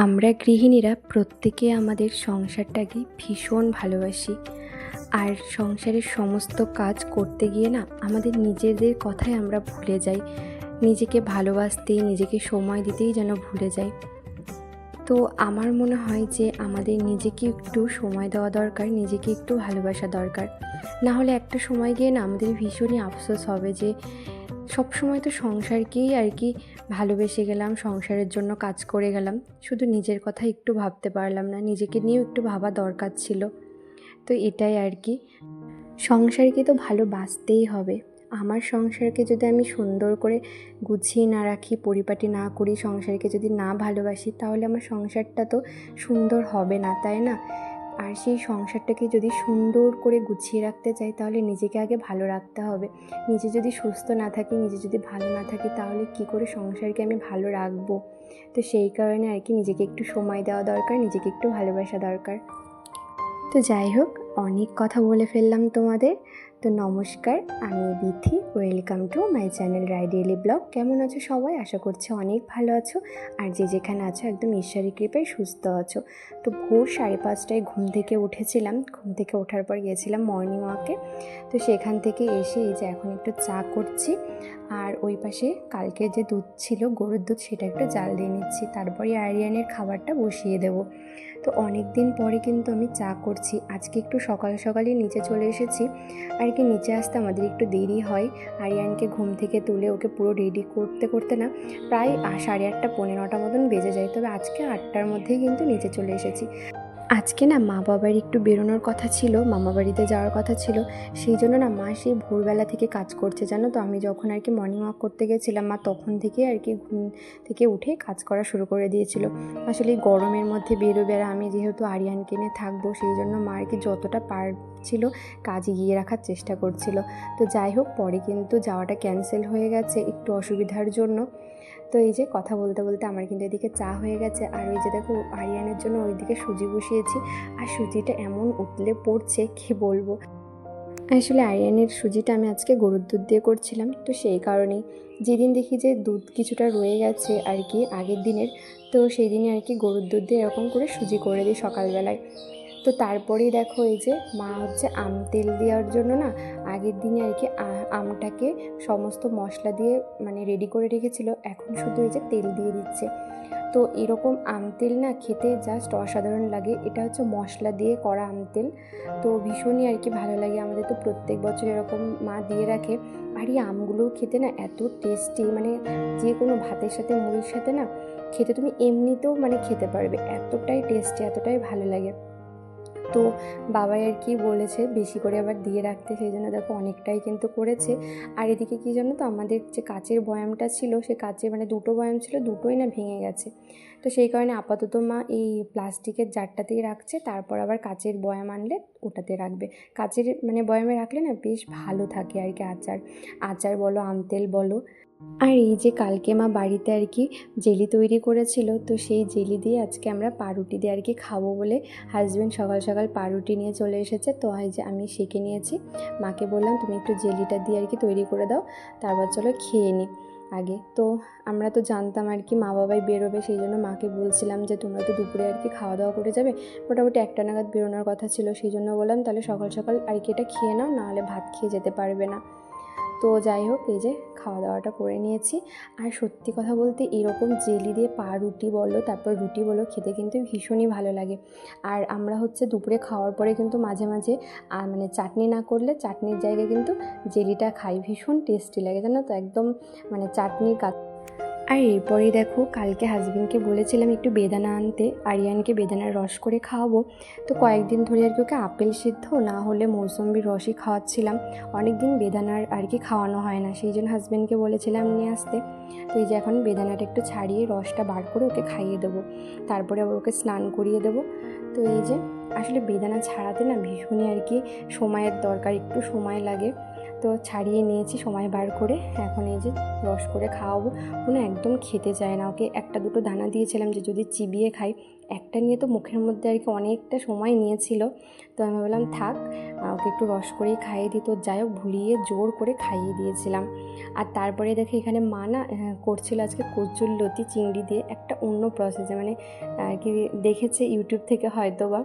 আমরা গৃহিণীরা প্রত্যেকে আমাদের সংসারটাকে ভীষণ ভালোবাসি। আর সংসারের সমস্ত কাজ করতে গিয়ে না আমাদের নিজেদের কথাই আমরা ভুলে যাই। নিজেকে ভালোবাসতে নিজেকে সময় দিতেই যেন ভুলে যাই। তো আমার মনে হয় যে আমাদের নিজেকে একটু সময় দেওয়া দরকার, নিজেকে একটু ভালোবাসা দরকার। না হলে একটা সময় গিয়ে না আমাদের ভীষণই আফসোস হবে যে সব সময় তো সংসারকেই আর কি ভালোবেসে গেলাম, সংসারের জন্য কাজ করে গেলাম। শুধু নিজের কথা একটু ভাবতে পারলাম না, নিজেকে নিয়েও একটু ভাবা দরকার ছিল। তো এটাই আর কি। সংসারকে তো ভালোবাসতেই হবে। আমার সংসারকে যদি আমি সুন্দর করে গুছিয়ে না রাখি, পরিপাটি না করি, সংসারকে যদি না ভালোবাসি, তাহলে আমার সংসারটা তো সুন্দর হবে না, তাই না? আর সেই সংসারটাকে যদি সুন্দর করে গুছিয়ে রাখতে চাই, তাহলে নিজেকে আগে ভালো রাখতে হবে। নিজে যদি সুস্থ না থাকি, নিজে যদি ভালো না থাকি, তাহলে কি করে সংসারকে আমি ভালো রাখব? তো সেই কারণে আর কি নিজেকে একটু সময় দেওয়া দরকার, নিজেকে একটু ভালোবাসা দরকার। তো যাই হোক অনেক কথা বলে ফেললাম তোমাদের। তো নমস্কার, আমি Bithi. Welcome to my channel রাইডেলি vlog কেমন আছো সবাই? আশা করছি অনেক ভালো আছো। আর যে যেখানে আছো, একদম ঈশ্বরী কৃপায় সুস্থ আছো। তো ভোর সাড়ে পাঁচটায় ঘুম থেকে উঠেছিলাম। ঘুম থেকে ওঠার পর গিয়েছিলাম মর্নিং ওয়াকে তো সেখান থেকে এসে এই যে এখন একটু চা করছি। আর ওই পাশে কালকে যে দুধ ছিল, গরুর দুধ, সেটা একটু জাল দিয়ে নিচ্ছি। তারপরে আরিয়ানের খাবারটা বসিয়ে দেবো। তো অনেক দিন পরে কিন্তু আমি চা করছি। আজকে একটু সকাল সকালই নিচে চলে এসেছি। আর কি নিচে আসতে আমাদের একটু দেরি হয়। আরিয়ানকে ঘুম থেকে তুলে ওকে পুরো রেডি করতে করতে না প্রায় সাড়ে আটটা পনেরো নটা মতন বেজে যায়। তবে আজকে আটটার মধ্যেই কিন্তু নিচে চলে এসেছি। আজকে না মা বাবার একটু বেরোনোর কথা ছিল, মামা বাড়িতে যাওয়ার কথা ছিল, সেই জন্য না মা সেই ভোরবেলা থেকে কাজ করছে, জানো তো? আমি যখন আর কি মর্নিং ওয়াক করতে গেছিলাম, মা তখন থেকে আর কি ঘুম থেকে উঠে কাজ করা শুরু করে দিয়েছিল। আসলে গরমের মধ্যে বেরোবে আর আমি যেহেতু আরিয়ান কিনে থাকব, সেই জন্য মা আর কি যতটা পারছিল কাজ এগিয়ে রাখার চেষ্টা করছিল। তো যাই হোক, পরে কিন্তু যাওয়াটা ক্যান্সেল হয়ে গেছে, একটু অসুবিধার জন্য। তো এই যে কথা বলতে বলতে আমার কিন্তু এদিকে চা হয়ে গেছে। আর ওই যে দেখো আরিয়ানের জন্য ওইদিকে সুজি বসিয়েছি। আর সুজিটা এমন উতলে পড়ছে, কি বলব? আসলে আরিয়ানের সুজিটা আমি আজকে গরুর দুধ দিয়ে করছিলাম। তো সেই কারণেই যেদিন দেখি যে দুধ কিছুটা রয়ে গেছে আর কি আগের দিনের, তো সেই দিনই আর কি গরুর দুধ দিয়ে এরকম করে সুজি করে দিই সকালবেলায়। তো তারপরেই দেখো এই যে মা হচ্ছে আম তেল দেওয়ার জন্য না আগের দিনে আর কি আমটাকে সমস্ত মশলা দিয়ে মানে রেডি করে রেখেছিল। এখন শুধু এই যে তেল দিয়ে দিচ্ছে। তো এরকম আম তেল না খেতে জাস্ট অসাধারণ লাগে। এটা হচ্ছে মশলা দিয়ে করা আম তেল। তো ভীষণই আর কি ভালো লাগে। আমাদের তো প্রত্যেক বছর এরকম মা দিয়ে রাখে। আর এই আমগুলো খেতে না এত টেস্টি মানে যে কোনো ভাতের সাথে, মুড়ির সাথে না খেতে তুমি এমনিতেও মানে খেতে পারবে। এতটাই টেস্টি এতটাই ভালো লাগে। তো বাবাই আর কি বলেছে, বেশি করে আবার দিয়ে রাখতে, সেই জন্য দেখো অনেকটাই কিন্তু করেছে। আর এদিকে কী জানো তো, আমাদের যে কাচের বয়ামটা ছিল, সে কাচের মানে দুটো বয়াম ছিল, দুটোই না ভেঙে গেছে। তো সেই কারণে আপাতত মা এই প্লাস্টিকের জারটাতেই রাখছে, তারপর আবার কাচের বয়াম আনলে ওটাতে রাখবে। কাচের মানে বয়ামে রাখলে না বেশ ভালো থাকে আর কি আচার। আচার বলো আম তেল বলো আর এই যে কালকে মা বাড়িতে আর কি জেলি তৈরি করেছিল, তো সেই জেলি দিয়ে আজকে আমরা পাউরুটি দিয়ে আর কি খাব বলে হাজব্যান্ড সকাল সকাল পাউরুটি নিয়ে চলে এসেছে। তো এই যে আমি সেঁকে নিয়েছি। মাকে বললাম, তুমি একটু জেলিটা দিয়ে আর কি তৈরি করে দাও, তারপর চলো খেয়ে নিই আগে তো আমরা তো জানতাম আর কি মা বাবাই বেরোবে, সেই জন্য মাকে বলছিলাম যে, তোমরা তো দুপুরে আর কি খাওয়া দাওয়া করে যাবে। মোটামুটি একটা নাগাদ বেরোনোর কথা ছিল, সেই জন্য বললাম, তাহলে সকাল সকাল আর কি এটা খেয়ে নাও নাহলে ভাত খেয়ে যেতে পারবে না। তো যাই হোক, এই যে খাওয়া দাওয়াটা করে নিয়েছি। আর সত্যি কথা বলতে এরকম জেলি দিয়ে পা রুটি বলো, তারপর রুটি বলো, খেতে কিন্তু ভীষণই ভালো লাগে। আর আমরা হচ্ছে দুপুরে খাওয়ার পরে কিন্তু মাঝে মাঝে আর মানে চাটনি না করলে চাটনির জায়গায় কিন্তু জেলিটা খাই, ভীষণ টেস্টি লাগে, জানো তো? একদম মানে চাটনির কাজ আর এরপরেই দেখো, কালকে হাজব্যান্ডকে বলেছিলাম একটু বেদানা আনতে, আরিয়ানকে বেদানার রস করে খাওয়াবো। তো কয়েকদিন ধরে আর কি ওকে আপেল সিদ্ধ, না হলে মৌসম্বির রসই খাওয়াচ্ছিলাম। অনেক দিন বেদানার আর কি খাওয়ানো হয় না, সেই জন্য হাজব্যান্ডকে বলেছিলাম নিয়ে আসতে। তো এই যে এখন বেদানাটা একটু ছাড়িয়ে রসটা বার করে ওকে খাইয়ে দেবো। তারপরে আবার ওকে স্নান করিয়ে দেবো। তো এই যে, আসলে বেদানা ছাড়াতে না ভীষণই আর কি সময়ের দরকার, একটু সময় লাগে। তো ছাড়িয়ে নিয়েছি, সময় বার করে। এখন এই যে রস করে খাওয়াবো। কোনো একদম খেতে চায় না ওকে। একটা দুটো দানা দিয়েছিলাম যে যদি চিবিয়ে খাই, একটা নিয়ে তো মুখের মধ্যে আর কি অনেকটা সময় নিয়েছিল। তো আমি বললাম, থাক ওকে একটু রস করেই খাইয়ে দিই। তো যাই হোক, ভুলিয়ে জোর করে খাইয়ে দিয়েছিলাম। আর তারপরে দেখে এখানে মা না করছিল আজকে কচুর লতি চিংড়ি দিয়ে একটা অন্য প্রসেসে মানে আর কি দেখেছে ইউটিউব থেকে হয়তো বা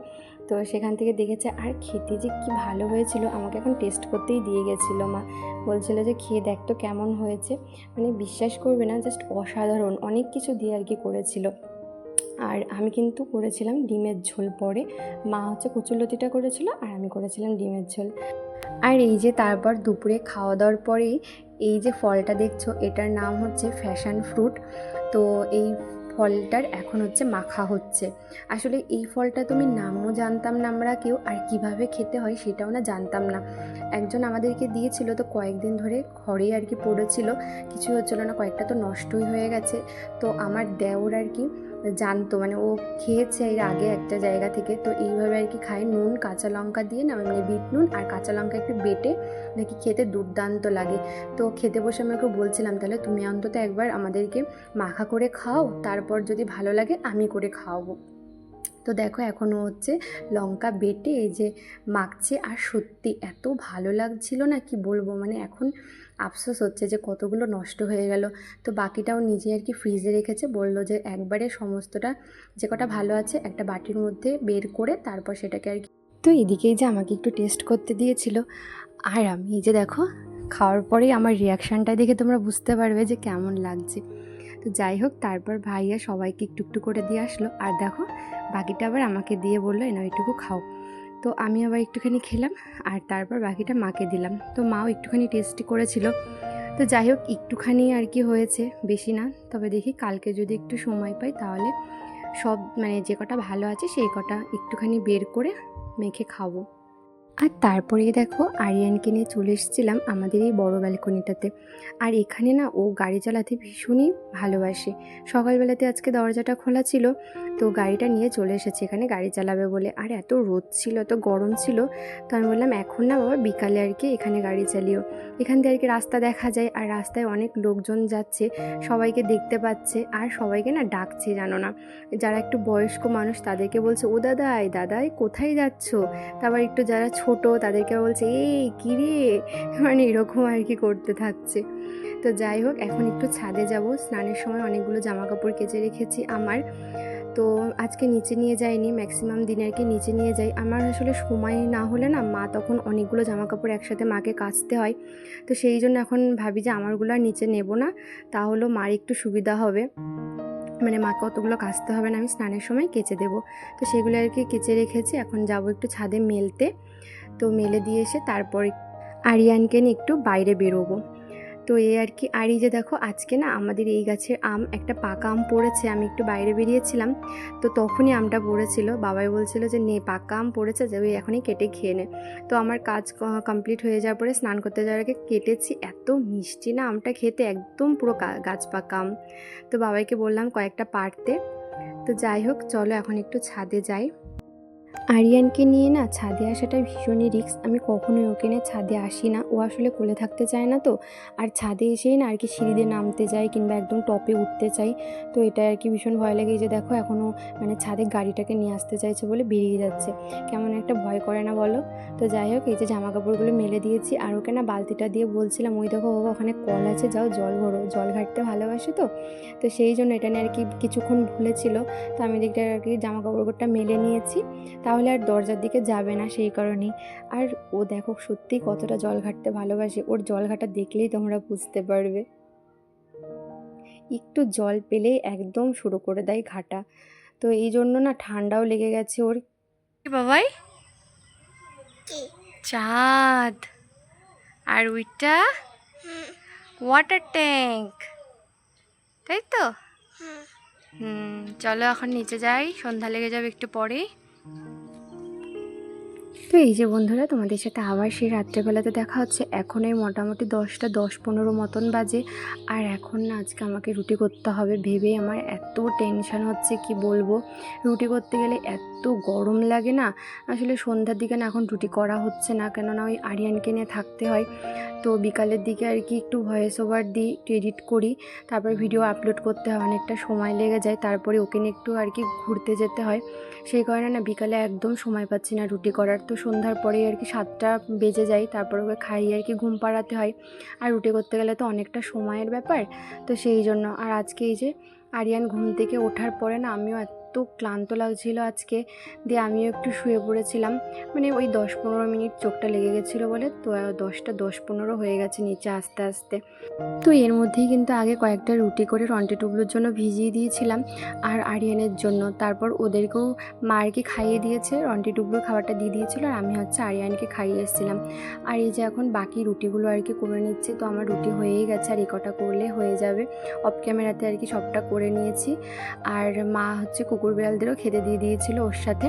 তো সেখান থেকে দেখেছে, আর খেতে যে কি ভালো হয়েছিল। আমাকে এখন টেস্ট করতেই দিয়ে গেছিল মা। বলছিল যে, খেয়ে দেখ তো কেমন হয়েছে। মানে বিশ্বাস করবে না জাস্ট অসাধারণ, অনেক কিছু দিয়ে আর কি করেছিল। আর আমি কিন্তু করেছিলাম ডিমের ঝোল পরে। মা হচ্ছে কচুরলতিটা করেছিল আর আমি করেছিলাম ডিমের ঝোল। আর এই যে তারপর দুপুরে খাওয়া দাওয়ার পরেই এই যে ফলটা দেখছ, এটার নাম হচ্ছে ফ্যাশন ফ্রুট তো এই ফলটার এখন হচ্ছে মাখা হচ্ছে। আসলে এই ফলটা তুমি নামও জানতাম না আমরা কেউ, আর কীভাবে খেতে হয় সেটাও না জানতাম না। একজন আমাদেরকে দিয়েছিল তো কয়েকদিন ধরে ঘরেই আর কি পড়েছিল কিছু হচ্ছিল না, কয়েকটা তো নষ্টই হয়ে গেছে। তো আমার দেওর আর কি জানতো। মানে ও খেয়েছে এর আগে একটা জায়গা থেকে। তো এইভাবে আর কি খায়। নুন কাঁচা লঙ্কা দিয়ে না মানে বিট নুন আর কাঁচা লঙ্কা একটু বেটে নাকি খেতে দুর্দান্ত লাগে। তো খেতে বসে আমি ওকে বলছিলাম তাহলে তুমি অন্তত একবার আমাদেরকে মাখা করে খাও তারপর যদি ভালো লাগে আমি করে খাওয়াবো। তো দেখো এখনও হচ্ছে লঙ্কা বেটে এই যে মাখছে, আর সত্যি এত ভালো লাগছিল না কি বলব? মানে এখন আফসোস হচ্ছে যে কতগুলো নষ্ট হয়ে গেল। তো বাকিটাও নিজে আর কি ফ্রিজে রেখেছে, বলল যে একবারে সমস্তটা যে কটা ভালো আছে একটা বাটির মধ্যে বের করে তারপর সেটাকে আর কি তো এদিকেই যে আমাকে একটু টেস্ট করতে দিয়েছিল। আর আমি যে দেখো, খাওয়ার পরেই আমার রিয়াকশানটা দেখে তোমরা বুঝতে পারবে যে কেমন লাগছে। তো যাই হোক, তারপর ভাইয়া সবাইকে একটু একটু করে দিয়ে আসলো। আর দেখো, বাকিটা আবার আমাকে দিয়ে বলল এনা একটুকু খাও। তো আমি আবার একটুখানি খেলাম, আর তারপর বাকিটা মাকে দিলাম। তো মাও একটুখানি টেস্টি করেছিল। তো যাই হোক, একটুখানি আর কি হয়েছে, বেশি না। তবে দেখি কালকে যদি একটু সময় পাই, তাহলে সব মানে যে কটা ভালো আছে, সেই কটা একটুখানি বের করে মেখে খাব। আর তারপরেই দেখো আরিয়ানকে নিয়ে চলে এসেছিলাম আমাদের এই বড় ব্যালকনিটাতে। আর এখানে না ও গাড়ি চালাতে ভীষণই ভালোবাসে। সকালবেলাতে আজকে দরজাটা খোলা ছিল, তো গাড়িটা নিয়ে চলে এসেছে, এখানে গাড়ি চালাবে বলে। আর এত রোদ ছিল, এত গরম ছিল, তো আমি বললাম, এখন না বাবা বিকালে আর কি এখানে গাড়ি চালিও। এখান দিয়ে আর কি রাস্তা দেখা যায়, আর রাস্তায় অনেক লোকজন যাচ্ছে, সবাইকে দেখতে পাচ্ছে, আর সবাইকে না ডাকছে, জানো না। যারা একটু বয়স্ক মানুষ তাদেরকে বলছে, ও দাদাই দাদাই কোথায় যাচ্ছ? তারপর একটু যারা ছোট, তাদেরকে বলছে, এই কিরে মানে এরকম আর কি করতে থাকছে। তো যাই হোক, এখন একটু ছাদে যাব। স্নানের সময় অনেকগুলো জামা কাপড় কেচে রেখেছি আমার। তো আজকে নিচে নিয়ে যাইনি ম্যাক্সিমাম দিনে আর কি নিচে নিয়ে যাই। আমার আসলে সময় না হলে না মা তখন অনেকগুলো জামা কাপড় একসাথে মাকে কাচতে হয়। তো সেই জন্য এখন ভাবি যে আমারগুলো আর নিচে নেব না তাহলেও মার একটু সুবিধা হবে। মানে মাকে অতগুলো কাচতে হবে না, আমি স্নানের সময় কেচে দেবো। তো সেগুলো আর কি কেচে রেখেছি, এখন যাব একটু ছাদে মেলতে। তো মেলে দিয়ে এসে তারপর আরিয়ানকে নিয়ে একটু বাইরে বেরোবো। তো এই আর কি। আর এই যে দেখো, আজকে না আমাদের এই গাছের আম, একটা পাকা আম পড়েছে, আমি একটু বাইরে বেরিয়েছিলাম। তো তখনই আমটা পড়েছিল। বাবাই বলছিল যে, নে, পাকা আম পড়েছে, যে, ওই এখনই কেটে খেয়ে নে। তো আমার কাজ কমপ্লিট হয়ে যাওয়ার পরে স্নান করতে যাওয়ার আগে কেটেছি, এত মিষ্টি না আমটা খেতে, একদম পুরো গাছ পাকা আম। তো বাবাইকে বললাম কয়েকটা পারতে তো যাই হোক, চলো এখন একটু ছাদে যাই। আরিয়ানকে নিয়ে না ছাদে আসাটা ভীষণই রিস্ক। আমি কখনোই ওকে নিয়ে ছাদে আসি না। ও আসলে কোলে থাকতে চায় না তো। আর ছাদে এসেই না আর কি সিঁড়ি দিয়ে নামতে যায় কিংবা একদম টপে উঠতে চাই। তো এটা আর কি ভীষণ ভয় লাগে যে দেখো এখনও মানে ছাদে গাড়িটাকে নিয়ে আসতে চাইছে বলে বেরিয়ে যাচ্ছে। কেমন একটা ভয় করে না বলো? তো যাই হোক, এই যে জামা কাপড়গুলো মেলে দিয়েছি আর ওকে না বালতিটা দিয়ে বলছিলাম, ওই দেখো বাবা ওখানে কল আছে, যাও জল ভরো, জল ঘাটতে ভালোবাসে তো? তো সেই জন্য এটা নিয়ে আর কি কিছুক্ষণ ভুলেছিল তো আমি দিকটা আর কি জামা কাপড়টা মেলে নিয়েছি। তাহলে আর দরজার দিকে যাবে না সেই কারণেই। আর ও দেখো সত্যি কতটা জল ঘাটতে ভালোবাসে। ওর জল ঘাটা দেখলেই তোমরা বুঝতে পারবে। একটু জল পেলেই একদম শুরু করে দেয় ঘাটা। তো এই জন্য না ঠান্ডাও লেগে গেছে ওর। বাবাই? চাঁদ। আর ওইটা? Water tank. তাই তো? হুম চলো এখন নিচে যাই। সন্ধ্যা লেগে যাবে একটু পরেই। তো এই যে বন্ধুরা, তোমাদের সাথে আবার সেই রাত্রেবেলাতে দেখা হচ্ছে। এখন এই মোটামুটি দশটা, দশ পনেরো মতন বাজে। আর এখন না, আজকে আমাকে রুটি করতে হবে ভেবে আমার এত টেনশন হচ্ছে, কি বলব? রুটি করতে গেলে এত গরম লাগে না। আসলে সন্ধ্যার দিকে না, এখন রুটি করা হচ্ছে না। কেননা ওই আরিয়ানকে নিয়ে থাকতে হয়। তো বিকালের দিকে আর কি একটু ভয়েস ওভার দিই একটু এডিট করি। তারপর ভিডিও আপলোড করতে হয়, অনেকটা সময় লেগে যায়। তারপরে ওকে নিয়ে একটু আর কি ঘুরতে যেতে হয়। সেই কারণে না, বিকালে একদম সময় পাচ্ছি না রুটি করার। তো সন্ধ্যার পরেই আর কি সাতটা বেজে যায়, তারপর ওকে খাইয়ে আর কি ঘুম পাড়াতে হয়। আর রুটি করতে গেলে তো অনেকটা সময়ের ব্যাপার, তো সেই জন্য। আর আজকে এই যে আরিয়ান ঘুম থেকে ওঠার পরে না, আমিও এত ক্লান্ত লাগছিল আজকে দিয়ে আমিও একটু শুয়ে পড়েছিলাম। মানে ওই দশ পনেরো মিনিট চোখটা লেগে গেছিল বলে তো দশটা দশ পনেরো হয়ে গেছে নিচে আস্তে আস্তে। তো এর মধ্যেই কিন্তু আগে কয়েকটা রুটি করে রন্টি টুবলুর জন্য ভিজিয়ে দিয়েছিলাম আর আরিয়ানের জন্য। তারপর ওদেরকেও মা আর কি খাইয়ে দিয়েছে রন্টি টুবলুর খাবারটা দিয়ে দিয়েছিল আর আমি হচ্ছে আরিয়ানকে খাইয়ে এসেছিলাম। আর এই যে এখন বাকি রুটিগুলো আর কি করে নিচ্ছি, তো আমার রুটি হয়েই গেছে আর কটা করলে হয়ে যাবে। অফ ক্যামেরাতে আর কি সবটা করে নিয়েছি। আর মা হচ্ছে কুকুর বিড়ালদেরও খেতে দিয়ে দিয়েছিল ওর সাথে।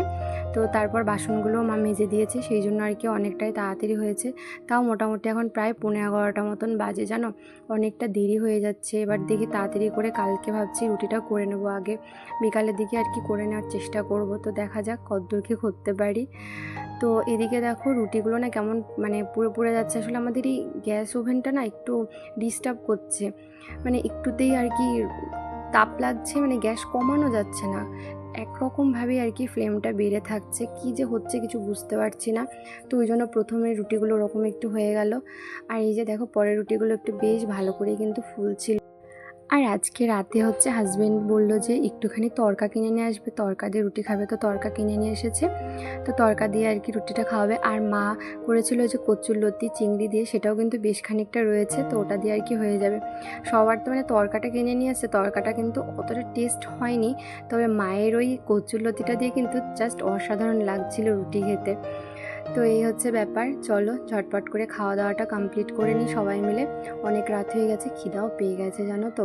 তো তারপর বাসনগুলোও মা মেজে দিয়েছে, সেই জন্য আর কি অনেকটাই তাড়াতাড়ি হয়েছে। তাও মোটামুটি এখন প্রায় পনেরো এগারোটা মতন বাজে, জানো? অনেকটা দেরি হয়ে যাচ্ছে। এবার দেখি তাড়াতাড়ি করে কালকে ভাবছি রুটিটা করে নেব আগে। বিকালের দিকে আর কি করে নেওয়ার চেষ্টা করব। তো দেখা যাক কতদূর কি করতে পারি। তো এদিকে দেখো রুটিগুলো না কেমন মানে পুরো পুড়ে যাচ্ছে। আসলে আমাদের এই গ্যাস ওভেনটা না একটু ডিস্টার্ব করছে। মানে একটুতেই আর কি তাপ লাগছে মানে গ্যাস কমানো যাচ্ছে না। একরকমভাবে আর কি ফ্লেমটা বেড়ে থাকছে। কি যে হচ্ছে কিছু বুঝতে পারছি না। তো ওই জন্য প্রথমে রুটিগুলো ওরকম একটু হয়ে গেল। আর এই যে দেখো, পরের রুটিগুলো একটু বেশ ভালো করে কিন্তু ফুলছিল। আর আজকে রাতে হচ্ছে হাজব্যান্ড বলল যে, একটুখানি তরকা কিনে নিয়ে আসবে। তরকা দিয়ে রুটি খাবে তো তরকা কিনে নিয়ে এসেছে। তো তরকা দিয়ে আর কি রুটিটা খাওয়াবে। আর মা করেছিল যে কচুর লতি, চিংড়ি দিয়ে, সেটাও কিন্তু বেশ খানিকটা রয়েছে। তো ওটা দিয়ে আর কি হয়ে যাবে। সবার তো মানে তরকাটা কিনে নিয়ে আসছে তরকাটা কিন্তু অতটা টেস্ট হয়নি। তবে মায়ের ওই কচুর লতিটা দিয়ে কিন্তু জাস্ট অসাধারণ লাগছিল রুটি খেতে। তো এই হচ্ছে ব্যাপার। চলো, ঝটপট করে খাওয়া দাওয়াটা কমপ্লিট করে নিই সবাই মিলে। অনেক রাত হয়ে গেছে, খিদাও পেয়ে গেছে, জানো তো?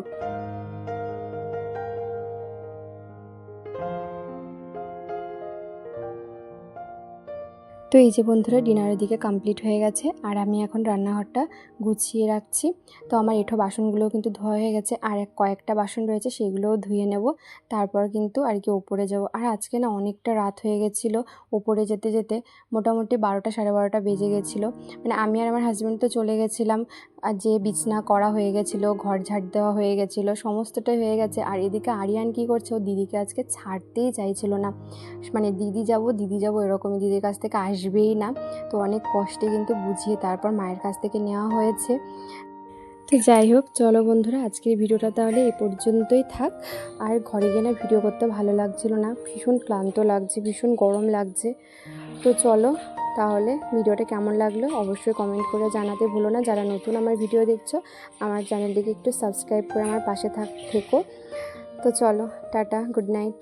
তো এই যে বন্ধুরা, ডিনারের দিকে কমপ্লিট হয়ে গেছে আর আমি এখন রান্নাঘরটা গুছিয়ে রাখছি। তো আমার এঠো বাসনগুলোও কিন্তু ধোয়া হয়ে গেছে আর এক কয়েকটা বাসন রয়েছে সেগুলোও ধুয়ে নেব। তারপর কিন্তু আর কি ওপরে যাব। আর আজকে না অনেকটা রাত হয়ে গেছিল ওপরে যেতে যেতে, মোটামুটি বারোটা সাড়ে বারোটা বেজে গেছিল। মানে আমি আর আমার হাজব্যান্ড তো চলে গেছিলাম, আর যে বিছনা করা হয়ে গেছিল, ঘর ঝাড় দেওয়া হয়ে গেছিল, সমস্তটাই হয়ে গেছে। আর এদিকে আরিয়ান কী করছে? ও দিদিকে আজকে ছাড়তেই চাইছিল না। মানে দিদি যাব দিদি যাব এরকমই দিদির কাছ থেকে আসবেই না। তো অনেক কষ্টে কিন্তু বুঝিয়ে তারপর মায়ের কাছ থেকে নেওয়া হয়েছে। তো যাই হোক, চলো বন্ধুরা, আজকের ভিডিওটা তাহলে এ পর্যন্তই থাক। আর ঘরে গিয়ে না ভিডিও করতে ভালো লাগছিল না। ভীষণ ক্লান্ত লাগছে, ভীষণ গরম লাগছে। তো চলো তাহলে ভিডিওটা কেমন লাগল অবশ্যই কমেন্ট করে জানাতে ভুলো না। যারা নতুন আমার ভিডিও দেখছ, আমার চ্যানেলটিকে একটু সাবস্ক্রাইব করে আমার পাশে থাক, থেকো। তো চলো, টাটা গুড নাইট